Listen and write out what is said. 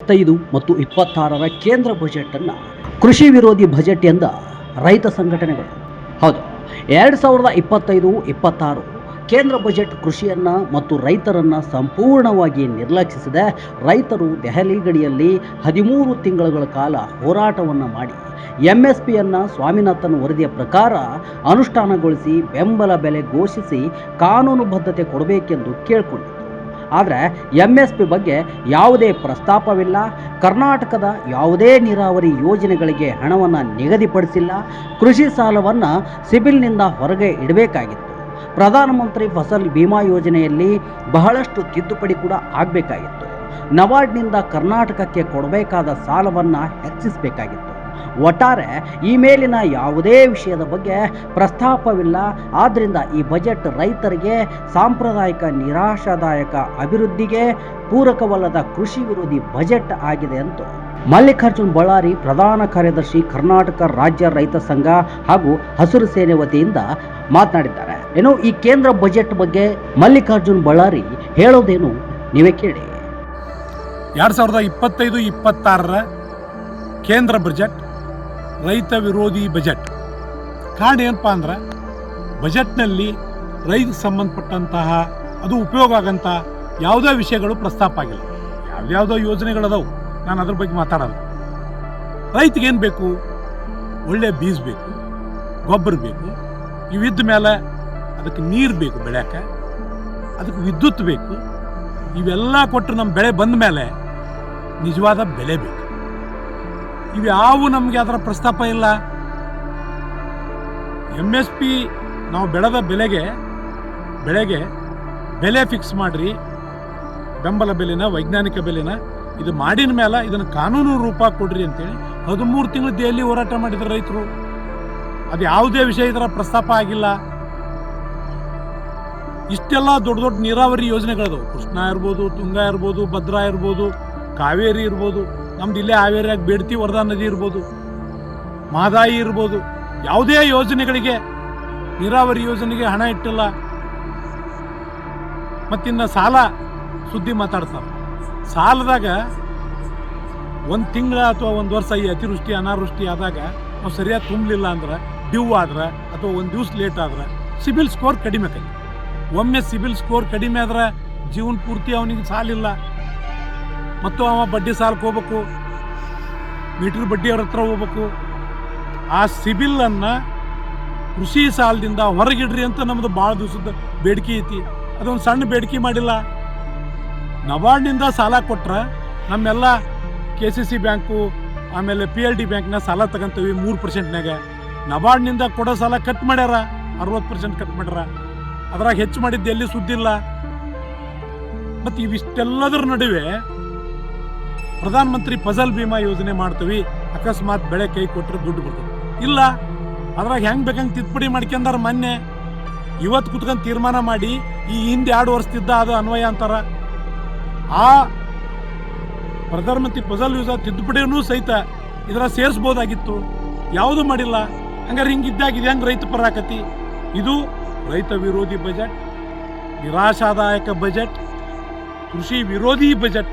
ಇಪ್ಪತ್ತೈದು ಮತ್ತು ಇಪ್ಪತ್ತಾರರ ಕೇಂದ್ರ ಬಜೆಟ್ ಅನ್ನ ಕೃಷಿ ವಿರೋಧಿ ಬಜೆಟ್ ಎಂದ ರೈತ ಸಂಘಟನೆಗಳು. ಹೌದು, ಎರಡು ಸಾವಿರದ ಇಪ್ಪತ್ತೈದು, ಇಪ್ಪತ್ತಾರು ಕೇಂದ್ರ ಬಜೆಟ್ ಕೃಷಿಯನ್ನು ಮತ್ತು ರೈತರನ್ನು ಸಂಪೂರ್ಣವಾಗಿ ನಿರ್ಲಕ್ಷಿಸಿದೆ. ರೈತರು ದೆಹಲಿ ಗಡಿಯಲ್ಲಿ ಹದಿಮೂರು ತಿಂಗಳುಗಳ ಕಾಲ ಹೋರಾಟವನ್ನು ಮಾಡಿ ಎಂ ಎಸ್ ಪಿಯನ್ನು ಸ್ವಾಮಿನಾಥನ್ ವರದಿಯ ಪ್ರಕಾರ ಅನುಷ್ಠಾನಗೊಳಿಸಿ ಬೆಂಬಲ ಬೆಲೆ ಘೋಷಿಸಿ ಕಾನೂನುಬದ್ಧತೆ ಕೊಡಬೇಕೆಂದು ಕೇಳಿಕೊಂಡಿತ್ತು ಆದರೆ ಎಂ ಎಸ್ ಪಿ ಬಗ್ಗೆ ಯಾವುದೇ ಪ್ರಸ್ತಾಪವಿಲ್ಲ. ಕರ್ನಾಟಕದ ಯಾವುದೇ ನೀರಾವರಿ ಯೋಜನೆಗಳಿಗೆ ಹಣವನ್ನು ನಿಗದಿಪಡಿಸಿಲ್ಲ. ಕೃಷಿ ಸಾಲವನ್ನು ಸಿಬಿಲ್ನಿಂದ ಹೊರಗೆ ಇಡಬೇಕಾಗಿತ್ತು. ಪ್ರಧಾನಮಂತ್ರಿ ಫಸಲ್ ಬಿಮಾ ಯೋಜನೆಯಲ್ಲಿ ಬಹಳಷ್ಟು ತಿದ್ದುಪಡಿ ಕೂಡ ಆಗಬೇಕಾಗಿತ್ತು. ನವಾರ್ಡ್ನಿಂದ ಕರ್ನಾಟಕಕ್ಕೆ ಕೊಡಬೇಕಾದ ಸಾಲವನ್ನು ಹೆಚ್ಚಿಸಬೇಕಾಗಿತ್ತು. ಒಟ್ಟಾರೆ ಈ ಮೇಲಿನ ಯಾವುದೇ ವಿಷಯದ ಬಗ್ಗೆ ಪ್ರಸ್ತಾಪವಿಲ್ಲ. ಆದ್ದರಿಂದ ಈ ಬಜೆಟ್ ರೈತರಿಗೆ ಸಾಂಪ್ರದಾಯಿಕ, ನಿರಾಶಾದಾಯಕ ಅಭಿವೃದ್ಧಿಗೆ ಪೂರಕವಲ್ಲದ ಕೃಷಿ ವಿರೋಧಿ ಬಜೆಟ್ ಆಗಿದೆ ಅಂತ. ಮಲ್ಲಿಕಾರ್ಜುನ್ ಬಳ್ಳಾರಿ ಪ್ರಧಾನ ಕಾರ್ಯದರ್ಶಿ ಕರ್ನಾಟಕ ರಾಜ್ಯ ರೈತ ಸಂಘ ಹಾಗೂ ಹಸಿರು ಸೇನೆ ವತಿಯಿಂದ ಮಾತನಾಡಿದ್ದಾರೆ. ಏನು ಈ ಕೇಂದ್ರ ಬಜೆಟ್ ಬಗ್ಗೆ ಮಲ್ಲಿಕಾರ್ಜುನ್ ಬಳ್ಳಾರಿ ಹೇಳೋದೇನು ನೀವೇ ಕೇಳಿ. ಎರಡು ಸಾವಿರದ ಇಪ್ಪತ್ತೈದು, ಇಪ್ಪತ್ತಾರರ ಕೇಂದ್ರ ಬಜೆಟ್ ರೈತ ವಿರೋಧಿ ಬಜೆಟ್. ಕಾರಣ ಏನಪ್ಪ ಅಂದ್ರೆ, ಬಜೆಟ್ನಲ್ಲಿ ರೈತ ಸಂಬಂಧಪಟ್ಟಂತಹ, ಅದು ಉಪಯೋಗ ಆಗಂತ ಯಾವುದೇ ವಿಷಯಗಳು ಪ್ರಸ್ತಾಪ ಆಗಿಲ್ಲ. ಯಾವ್ಯಾವುದೋ ಯೋಜನೆಗಳದಾವು. ನಾನು ಅದ್ರ ಬಗ್ಗೆ ಮಾತಾಡಲ್ಲ. ರೈತಗೇನು ಬೇಕು? ಒಳ್ಳೆ ಬೀಜ ಬೇಕು, ಗೊಬ್ಬರ ಬೇಕು, ಇವಿದ್ದ ಮೇಲೆ ಅದಕ್ಕೆ ನೀರು ಬೇಕು ಬೆಳೆಯಕ್ಕೆ ಅದಕ್ಕೆ ವಿದ್ಯುತ್ ಬೇಕು, ಇವೆಲ್ಲ ಕೊಟ್ಟು ನಮ್ಮ ಬೆಳೆ ಬಂದ ಮೇಲೆ ನಿಜವಾದ ಬೆಲೆ ಬೇಕು. ಇವ್ಯಾವು ನಮಗೆ ಅದರ ಪ್ರಸ್ತಾಪ ಇಲ್ಲ. ಎಂ ಎಸ್ ಪಿ ನಾವು ಬೆಳೆದ ಬೆಲೆಗೆ, ಬೆಳೆಗೆ ಬೆಲೆ ಫಿಕ್ಸ್ ಮಾಡ್ರಿ. ಬೆಂಬಲ ಬೆಲೆನ, ವೈಜ್ಞಾನಿಕ ಬೆಲೆನ, ಇದು ಮಾಡಿದ ಮೇಲೆ ಇದನ್ನು ಕಾನೂನು ರೂಪ ಕೊಡ್ರಿ ಅಂತೇಳಿ ಹದಿಮೂರು ತಿಂಗಳು ದೆಹಲಿ ಹೋರಾಟ ಮಾಡಿದ್ರು ರೈತರು. ಅದು ಯಾವುದೇ ವಿಷಯ ಇದರ ಪ್ರಸ್ತಾಪ ಆಗಿಲ್ಲ. ಇಷ್ಟೆಲ್ಲ ದೊಡ್ಡ ದೊಡ್ಡ ನೀರಾವರಿ ಯೋಜನೆಗಳದವು. ಕೃಷ್ಣ ಇರ್ಬೋದು, ತುಂಗಾ ಇರ್ಬೋದು, ಭದ್ರಾ ಇರ್ಬೋದು, ಕಾವೇರಿ ಇರ್ಬೋದು. ನಮ್ದು ಇಲ್ಲೇ ಹಾವೇರಿಯಾಗಿ ಬೇಡ್ತಿ ವರದಾ ನದಿ ಇರ್ಬೋದು, ಮಾದಾಯಿ ಇರ್ಬೋದು, ಯಾವುದೇ ಯೋಜನೆಗಳಿಗೆ, ನೀರಾವರಿ ಯೋಜನೆಗೆ ಹಣ ಇಟ್ಟಿಲ್ಲ. ಮತ್ತಿನ್ನ ಸಾಲ ಸುದ್ದಿ ಮಾತಾಡ್ತಾರೆ. ಸಾಲದಾಗ ಒಂದು ತಿಂಗಳ ಅಥವಾ ಒಂದು ವರ್ಷ ಈ ಅತಿವೃಷ್ಟಿ, ಅನಾವೃಷ್ಟಿ ಆದಾಗ ನಾವು ಸರಿಯಾಗಿ ತುಂಬಲಿಲ್ಲ ಅಂದ್ರೆ, ಡ್ಯೂ ಆದ್ರೆ ಅಥವಾ ಒಂದು ದಿವ್ಸ ಲೇಟ್ ಆದ್ರೆ ಸಿಬಿಲ್ ಸ್ಕೋರ್ ಕಡಿಮೆ ಒಮ್ಮೆ ಸಿಬಿಲ್ ಸ್ಕೋರ್ ಕಡಿಮೆ ಆದ್ರೆ ಜೀವನ ಪೂರ್ತಿ ಅವನಿಗೆ ಸಾಲಿಲ್ಲ. ಮತ್ತು ಅವ ಬಡ್ಡಿ ಸಾಲಕ್ಕೆ ಹೋಗ್ಬೇಕು. ಮೀಟರ್ ಬಡ್ಡಿ ಅವ್ರ ಹತ್ರ ಹೋಗ್ಬೇಕು. ಆ ಸಿಬಿಲನ್ನು ಕೃಷಿ ಸಾಲದಿಂದ ಹೊರಗಿಡ್ರಿ ಅಂತ ನಮ್ಮದು ಭಾಳ ದಿವಸದ ಬೇಡಿಕೆ ಐತಿ. ಅದೊಂದು ಸಣ್ಣ ಬೇಡಿಕೆ ಮಾಡಿಲ್ಲ. ನಬಾರ್ಡ್ನಿಂದ ಸಾಲ ಕೊಟ್ರೆ ನಮ್ಮೆಲ್ಲ ಕೆ ಸಿ ಸಿ ಬ್ಯಾಂಕು, ಆಮೇಲೆ ಪಿ ಎಲ್ ಡಿ ಬ್ಯಾಂಕ್ನ ಸಾಲ ತಗೊಂತೀವಿ ಮೂರು ಪರ್ಸೆಂಟ್ನಾಗ ನಬಾರ್ಡ್ನಿಂದ ಕೊಡೋ ಸಾಲ ಕಟ್ ಮಾಡ್ಯಾರ, ಅರವತ್ತು ಪರ್ಸೆಂಟ್ ಕಟ್ ಮಾಡ್ಯಾರ. ಅದ್ರಾಗ ಹೆಚ್ಚು ಮಾಡಿದ್ದು ಎಲ್ಲಿ ಸುದ್ದಿಲ್ಲ ಮತ್ತು ಇವಿಷ್ಟೆಲ್ಲದರ ನಡುವೆ ಪ್ರಧಾನಮಂತ್ರಿ ಫಸಲ್ ಭೀಮಾ ಯೋಜನೆ ಮಾಡ್ತೀವಿ, ಅಕಸ್ಮಾತ್ ಬೆಳೆ ಕೈ ಕೊಟ್ಟರೆ ದುಡ್ಡು ಬರ್ತದೆ. ಇಲ್ಲ, ಅದ್ರಾಗ ಹೆಂಗೆ ಬೇಕಂಗೆ ತಿದ್ದುಪಡಿ ಮಾಡ್ಕೊಂಡಾರ ಮೊನ್ನೆ. ಇವತ್ತು ಕುತ್ಕೊಂಡು ತೀರ್ಮಾನ ಮಾಡಿ, ಈ ಹಿಂದೆ ಎರಡು ವರ್ಷದಿದ್ದ ಅದು ಅನ್ವಯ ಅಂತಾರ. ಆ ಪ್ರಧಾನಮಂತ್ರಿ ಫಸಲ್ ಯೋಜನೆ ತಿದ್ದುಪಡಿನೂ ಸಹಿತ ಇದರ ಸೇರಿಸ್ಬೋದಾಗಿತ್ತು. ಯಾವುದೂ ಮಾಡಿಲ್ಲ. ಹಂಗಾರೆ ಹಿಂಗಿದ್ದಾಗ ಇದು ಹೆಂಗೆ ರೈತ ಪರ ಆಕತಿ. ಇದು ರೈತ ವಿರೋಧಿ ಬಜೆಟ್, ನಿರಾಶಾದಾಯಕ ಬಜೆಟ್, ಕೃಷಿ ವಿರೋಧಿ ಬಜೆಟ್.